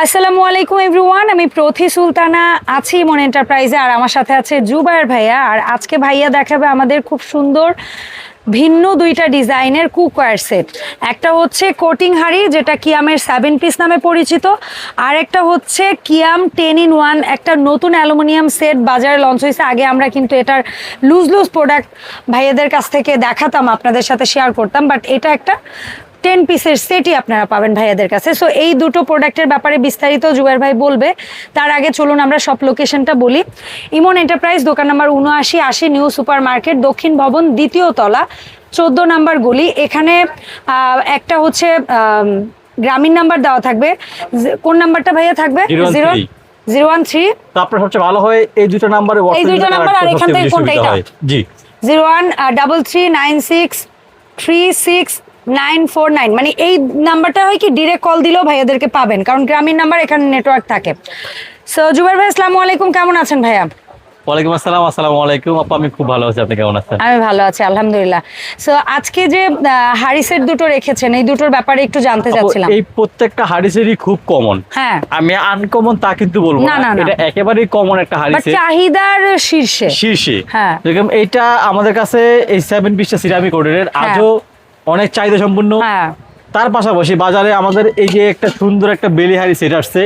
আসসালামু আলাইকুম এভরিওয়ান আমি প্রথি সুলতানা, আছি মন এন্টারপ্রাইজে আর আমার সাথে আছে জুবায়ের ভাইয়া। আর আজকে ভাইয়া দেখাবে আমাদের খুব সুন্দর, ভিন্ন দুইটা ডিজাইনের কুকওয়্যার সেট। একটা হচ্ছে কোটিং হাড়ি, যেটা কিয়ামের সেভেন পিস নামে পরিচিত। আর একটা হচ্ছে কিয়াম টেন ইন ওয়ান একটা নতুন অ্যালুমিনিয়াম সেট বাজারে লঞ্চ হয়েছে। আগে আমরা কিন্তু এটার লুজ লুজ প্রোডাক্ট ভাইয়াদের কাছ থেকে দেখাতাম, আপনাদের সাথে শেয়ার করতাম। বাট এটা একটা টেন পিসের সেটই আপনারা পাবেন ভাইয়াদের কাছে। সো এই দুটো প্রোডাক্টের ব্যাপারে বিস্তারিত জুয়ার ভাই বলবে। তার আগে চলুন আমরা সব লোকেশনটা বলি। ইমন এন্টারপ্রাইজ দোকান নাম্বার উনআশি আশি নিউ সুপার মার্কেট দক্ষিণ ভবন দ্বিতীয় তলা চোদ্দ নাম্বার গলি। এখানে একটা হচ্ছে গ্রামীণ নাম্বার দেওয়া থাকবে। কোন নাম্বারটা ভাইয়া থাকবে? Zero zero one three. তো আপনার সবচেয়ে ভালো হয় এই দুটো নাম্বারে এই দুটো নাম্বার আর এখান থেকে কোনটা? এটা? জি। Zero one double three nine six three six মানে এই নাম্বারটা হয় কি ডিরেক্ট কল দিলেও ভাইয়াদেরকে পাবেন কারণ গ্রামীণ নাম্বার এখানে নেটওয়ার্ক থাকে। সো জুবাইর ভাই আসসালামু আলাইকুম কেমন আছেন ভাইয়া? ওয়ালাইকুম আসসালাম আসসালামু আলাইকুম। আপা আমি খুব ভালো আছি আপনি কেমন আছেন? আমি ভালো আছি আলহামদুলিল্লাহ। সো আজকে যে হাড়ি দুটো রেখেছেন এই দুটোর ব্যাপারে একটু জানতে চাচ্ছিলাম। এই প্রত্যেকটা খুব কমন হ্যাঁ। আমি আনকমন তা কিন্তু বলব না। এটা একেবারেই কমন একটা চাহিদার শীর্ষে। শীর্ষে। হ্যাঁ। যেরকম এইটা আমাদের কাছে এই সেভেন সিরামিক হ্যাঁ। আজও অনেক চাহিদা সম্পূর্ণ হ্যাঁ। তার পাশাপাশি বাজারে আমাদের এই যে একটা সুন্দর একটা বেলি হাড়ি সেট আসছে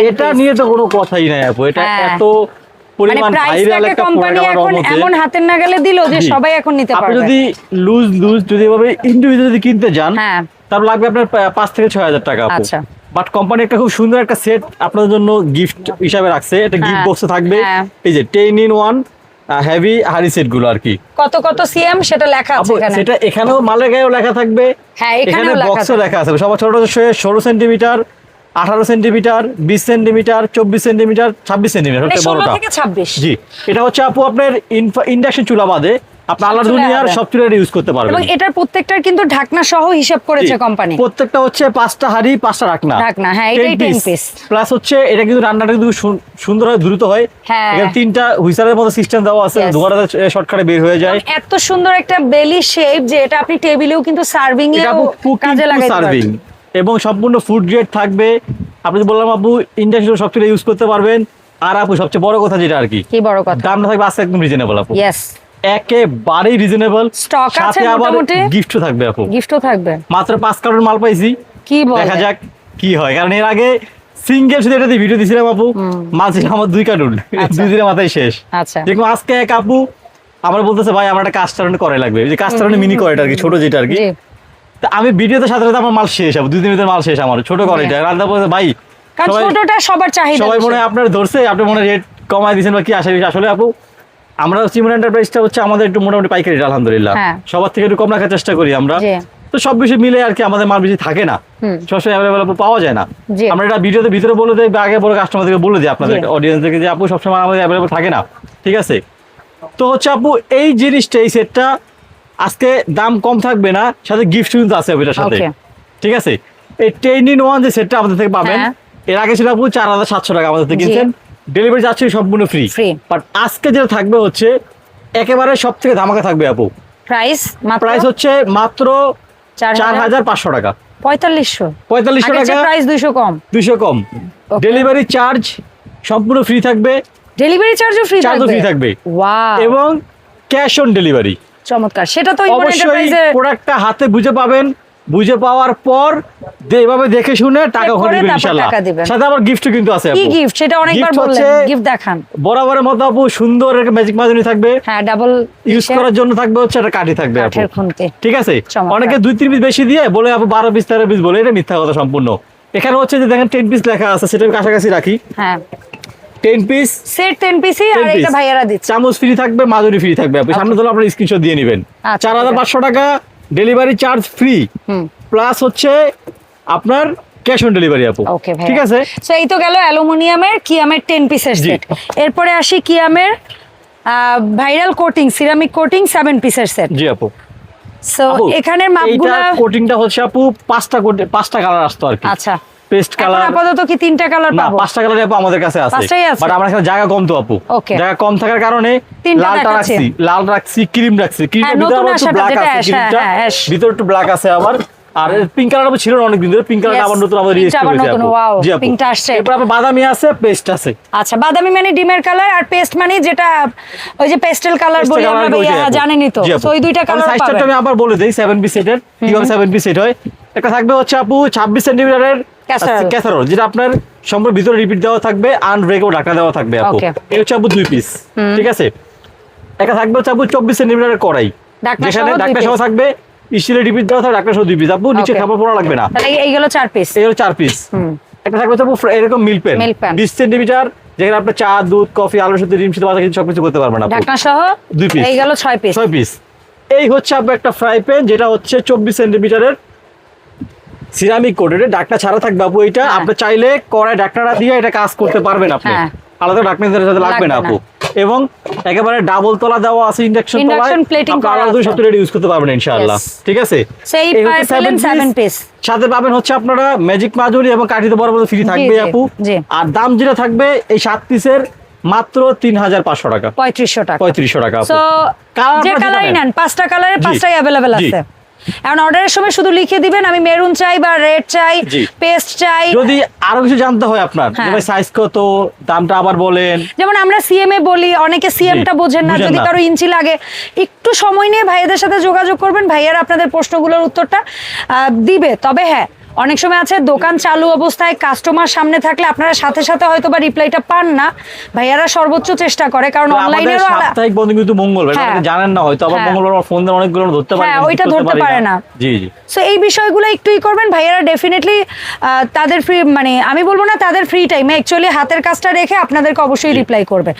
এটা নিয়ে তো কোনো কথাই নাই আপু এটা হ্যাঁ। এত মানে পরিমাণ ভাইরাল একটা কোম্পানি এখন এমন হাতের নাগালে দিল যে সবাই এখন নিতে আপনি যদি লুজ লুজ যদি এভাবে ইন্ডিভিজুয়াল যদি কিনতে যান হ্যাঁ। তাহলে লাগবে আপনার থেকে ছয় হাজার টাকা আচ্ছা। বাট কোম্পানি একটা খুব সুন্দর একটা সেট আপনাদের জন্য গিফট হিসাবে রাখছে। এটা গিফট বক্সে থাকবে। এই যে টেন ইন ওয়ান হেভি হারি সেটগুলো আর কি। কত কত সিএম সেটা লেখা আছে এখানে। সেটা এখানেও মালের গায়েও লেখা থাকবে। হ্যাঁ, এখানেও এখানে লেখা বক্সও। লেখা আছে। সবার ছোট ষোলো সেন্টিমিটার আঠারো সেন্টিমিটার বিশ সেন্টিমিটার চব্বিশ সেন্টিমিটার ছাব্বিশ সেন্টিমিটার মানে বড়টা। জি। এটা হচ্ছে আপু আপনার ইন্ডাকশন চুলা বাদে আপনি দুনিয়ার হবে। সব চুলার ইউজ করতে পারবেন। এবং এটার প্রত্যেকটার কিন্তু ঢাকনা সহ হিসাব করেছে কোম্পানি প্রত্যেকটা হচ্ছে পাঁচটা হাড়ি পাঁচটা রাখনা ঢাকনা, হ্যাঁ, এটাই 10 piece। প্লাস হচ্ছে এটা কিন্তু রান্নাটা কিন্তু সুন্দর হয় দ্রুত হয়। হ্যাঁ। এখানে তিনটা হুইসারের মতো সিস্টেম দেওয়া আছে. ধোয়াটা শর্টকাটে বের হয়ে যায়। এত সুন্দর একটা বেলি শেপ যে এটা আপনি টেবিলেও কিন্তু সার্ভিং এ কাজে সার্ভিং এবং সম্পূর্ণ ফুড গ্রেড থাকবে। আপনি বললাম আপু ইন্ডাস্ট্রিয়াল সবচেয়ে ইউজ করতে পারবেন। আর আপু সবচেয়ে বড় কথা যেটা আর কি। কি বড় কথা? দামটা থাকবে আজকে একদম রিজনেবল আপু। ইয়েস একেবারেই রিজনেবল Stock আছে মোটামুটি? গিফটও থাকবে আপু। গিফটও থাকবে। মাত্র পাঁচ কার্টন মাল পাইছি। কি বল? দেখা যাক কি হয়। কারণ এর আগে সিঙ্গেল শুধু এটা ভিডিও দিছিলাম আপু। ছিল আমার দুই কার্টুন আচ্ছা। দুই দিনের মাথায় শেষ। আচ্ছা। দেখুন আজকে এক আপু আমার বলতেছে ভাই আমার একটা কাস্টারনে করে লাগবে। যে কাস্টারনে মিনি করে আর কি ছোট যেটা আর কি। তা আমি ভিডিওতে সাথে সাথে আমার মাল শেষ আপু। দুই দিনের ভিতরে মাল শেষ আমার। ছোট করে এটা রান্না বলতে ভাই ছোটটা সবার চাহিদা সবাই মনে হয় আপনার ধরছে আপনি মনে হয় রেট কমায় দিয়েছেন বা কি আসে আসলে আপু? আমরা চিমন এন্টারপ্রাইজটা হচ্ছে আমাদের একটু মোটামুটি পাইকারি আলহামদুলিল্লাহ। হ্যাঁ। সবার থেকে একটু কম রাখার চেষ্টা করি আমরা। তো সব বিষয় মিলে আর কি আমাদের মাল বেশি থাকে না। সবসময় অ্যাভেলেবল পাওয়া যায় না। আমরা এটা ভিডিওতে ভিতরে বলে দিই আগে বলে কাস্টমারদেরকে বলে দিই আপনাদের। অডিয়েন্সদেরকে যে আপু সবসময় আমাদের অ্যাভেলেবল থাকে না। ঠিক আছে? তো হচ্ছে আপু এই জিনিসটা এই সেটটা আজকে দাম কম থাকবে না সাথে গিফট কিন্তু আছে এটার সাথে। ঠিক আছে? এই টেন ইন ওয়ান যে সেটটা আমাদের থেকে পাবেন হ্যাঁ। এর আগে ছিল আপু চার হাজার সাতশো টাকা আমাদের থেকে কিনছেন। ডেলিভারি যাচ্ছে সম্পূর্ণ ফ্রি Free। বাট আজকে যেটা থাকবে হচ্ছে একেবারে সব থেকে ধামাকা থাকবে আপু। প্রাইস মাত্র প্রাইস হচ্ছে মাত্র চার হাজার পাঁচশো টাকা। পঁয়তাল্লিশশো। পঁয়তাল্লিশশো টাকা। প্রাইস দুইশো কম। দুইশো কম। ডেলিভারি চার্জ সম্পূর্ণ ফ্রি থাকবে। ডেলিভারি চার্জও ফ্রি চার্জও ফ্রি থাকবে? ওয়াও এবং ক্যাশ অন ডেলিভারি চমৎকার। সেটা তো অবশ্যই প্রোডাক্টটা হাতে বুঝে পাবেন। বুঝে পাওয়ার পর এভাবে দেখে শুনে টাকা Check ওখানে দিবেন ইনশাআল্লাহ সাথে আবার গিফটও কিন্তু আছে কি গিফট সেটা অনেকবার বললেন। গিফট দেখান। বরাবরের মতো আপু সুন্দর একটা ম্যাজিক মাজনি থাকবে। হ্যাঁ ডাবল ইউজ করার জন্য থাকবে হচ্ছে একটা কাঠি থাকবে আপু। ঠিক আছে? অনেকে দুই তিন পিস বেশি দিয়ে বলে আপু বারো পিস তেরো পিস বলে এটা মিথ্যা কথা সম্পূর্ণ। এখানে হচ্ছে যে দেখেন টেন পিস লেখা আছে সেটা আমি কাছাকাছি রাখি। হ্যাঁ। Ten piece set ten PC আর এটা ভাইয়ারা দিচ্ছে। চামচ ফ্রি থাকবে মাজুরি ফ্রি থাকবে। আপনি সামনে ধরলে আপনার স্ক্রিনশট দিয়ে নেবেন। আচ্ছা, চার হাজার পাঁচশো টাকা ডেলিভারি চার্জ ফ্রি হুম। প্লাস হচ্ছে আপনার ক্যাশ অন ডেলিভারি আপু। ওকে ঠিক আছে? সো এই তো গেল অ্যালুমিনিয়ামের কিয়ামের 10 পিসের। সেট এরপরে আসি কিয়ামের ভাইরাল কোটিং সিরামিক কোটিং 7 পিসের সেট জি আপু। সো এখানের মাপগুলো কোটিংটা হচ্ছে আপু পাঁচটা কোটি পাঁচটা কালার আসতো আর কি। আচ্ছা। পেস্ট কালার আপাতত কি তিনটা কালার না পাবো? পাঁচটা কালার আপু আমাদের কাছে আছে? বাট আমার এখানে জায়গা কম তো আপু। জায়গা কম থাকার কারণে লালটা রাখছি লাল রাখছি ক্রিম রাখছি। হ্যাঁ, ক্রিমের ভিতরে একটু ব্ল্যাক আছে হ্যাঁ, ক্রিমটা। হ্যাঁ, ভিতরে একটু ব্ল্যাক আছে আবার। আর পিঙ্ক কালার ছিল না অনেকদিন ধরে পিঙ্ক কালার আবার নতুন আবার হয়েছে নতুন, আপু। wow, জি আপু। pink আসছে। এরপর আপনার বাদামি আছে পেস্ট আছে। আচ্ছা বাদামি মানে ডিমের কালার আর পেস্ট মানে যেটা ওই যে পেস্টেল কালার বলি আমরা ভাইয়া জানেনই তো। ওই দুইটা কালার সাইজটা আমি আবার বলে দেই 7 পিস সেটের কীভাবে 7 পিস সেট হয়? একটা থাকবে হচ্ছে আপু 26 সেন্টিমিটারের। ক্যাসারোল। যেটা আপনার সম্পূর্ণ ভিতরে রিপিট দেওয়া থাকবে আনব্রেকেবল ঢাকনা দেওয়া থাকবে আপু। এই হচ্ছে আপু দুই পিস ঠিক আছে? একটা থাকবে হচ্ছে আপু 24 সেন্টিমিটারের কড়াই। যেখানে ঢাকনা সহ থাকবে স্টিলের রিপিট দেওয়া থাকবে ঢাকনা সহ দুই পিস আপু নিচে খাবার পড়া লাগবে না। এই- এইগুলো চার পিস এই হলো চার পিস একটা থাকবে হচ্ছে আপু এরকম মিল্ক। 20 সেন্টিমিটার যেখানে আপনি চা দুধ কফি আলুর সাথে ডিম সাথে বাজার কিছু সবকিছু করতে পারবেন আপু। ঢাকনা সহ দুই piece। এই গেল ছয় পিস ছয় পিস এই হচ্ছে আপনার একটা ফ্রাই প্যান যেটা হচ্ছে চব্বিশ সেন্টিমিটারের সিরামিক কোটের ডাকনা ছাড়া থাকবে আপু এটা হ্যাঁ। আপনি চাইলে কড়াই ডাকনাটা দিয়ে এটা কাজ করতে পারবেন আপনি। হ্যাঁ। আলাদা ডাকনা দিতে লাগবে না। আপু। এবং একেবারে ডাবল তলা দেওয়া আছে ইন্ডাকশন তলা plating আপনি করা দুই আছে। সপ্তাহ ইউজ করতে পারবেন ইনশাআল্লাহ। ঠিক আছে? সেই সেভেন piece। পিস সাথে পাবেন হচ্ছে আপনারা ম্যাজিক মাজুরি এবং কাঠিতে বড় বড় ফ্রি থাকবে আপু। আর দাম যেটা থাকবে এই সাত পিসের মাত্র তিন হাজার পাঁচশো টাকা। পঁয়ত্রিশশো টাকা। পঁয়ত্রিশশো টাকা যে কালারই নেন পাঁচটা কালারে পাঁচটাই অ্যাভেলেবেল আছে। এখন অর্ডারের সময় শুধু লিখে দিবেন আমি মেরুন চাই বা রেড চাই পেস্ট চাই। যদি আরও কিছু জানতে হয় আপনার ভাই সাইজ কত দামটা আবার বলেন। যেমন আমরা সিএম এ বলি অনেকে সিএমটা বোঝেন না যদি কারও ইঞ্চি লাগে। একটু সময় নিয়ে ভাইয়াদের সাথে যোগাযোগ করবেন ভাইয়ারা আপনাদের প্রশ্নগুলোর উত্তরটা দিবে। তবে হ্যাঁ অনেক সময় আছে দোকান চালু অবস্থায় কাস্টমার সামনে থাকলে আপনারা সাথে সাথে হয়তো বা রিপ্লাইটা পান না। ভাইয়ারা সর্বোচ্চ চেষ্টা করে কারণ অনলাইনেরও সাপ্তাহিক বন্ধ কিন্তু মঙ্গলবার হ্যাঁ। জানেন না হয়তো আবার হ্যাঁ। মঙ্গলবার ফোন দিয়ে অনেকগুলো ধরতে পারে হ্যাঁ, ওইটা ধরতে পারে না। জি জি। সো এই বিষয়গুলো একটুই করবেন ভাইয়ারা ডেফিনেটলি তাদের ফ্রি মানে আমি বলব না তাদের ফ্রি টাইমে অ্যাকচুয়ালি হাতের কাজটা রেখে আপনাদেরকে অবশ্যই রিপ্লাই করবে।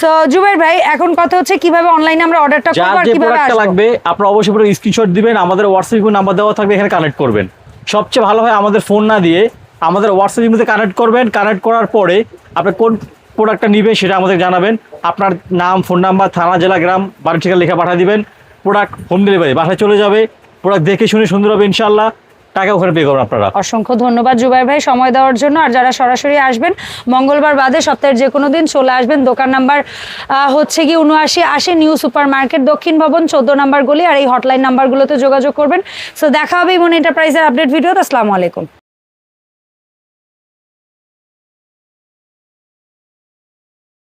সো জুবের ভাই এখন কথা হচ্ছে কীভাবে অনলাইনে আমরা অর্ডারটা করব আর কীভাবে আসব? লাগবে আপনারা অবশ্যই পুরো স্ক্রিনশট দিবেন আমাদের হোয়াটসঅ্যাপ নাম্বার দেওয়া থাকবে এখানে কানেক্ট করবেন। সবচেয়ে ভালো হয় আমাদের ফোন না দিয়ে। আমাদের হোয়াটসঅ্যাপের মধ্যে কানেক্ট করবেন কানেক্ট করার পরে আপনি কোন প্রোডাক্টটা নেবেন সেটা আমাদের জানাবেন। আপনার নাম ফোন নাম্বার থানা, জেলা, গ্রাম বাড়ি ঠিকানা লেখা পাঠিয়ে দিবেন। প্রোডাক্ট হোম ডেলিভারি বাসায় চলে যাবে। প্রোডাক্ট দেখে শুনে সুন্দর হবে ইনশাল্লাহ টাকা ওখানে পে করবেন আপনারা। অসংখ্য ধন্যবাদ জুবাই ভাই সময় দেওয়ার জন্য। আর যারা সরাসরি আসবেন, মঙ্গলবার বাদে সপ্তাহের যে কোনো দিন চলে আসবেন। দোকান নাম্বার হচ্ছে কি উনআশি, আশি, নিউ সুপার মার্কেট দক্ষিণ ভবন, চোদ্দ নাম্বার গলি, আর এই হটলাইন নাম্বারগুলোতে যোগাযোগ করবেন। সো দেখা হবে ইমন এন্টারপ্রাইজের আপডেট ভিডিও আসসালামু আলাইকুম।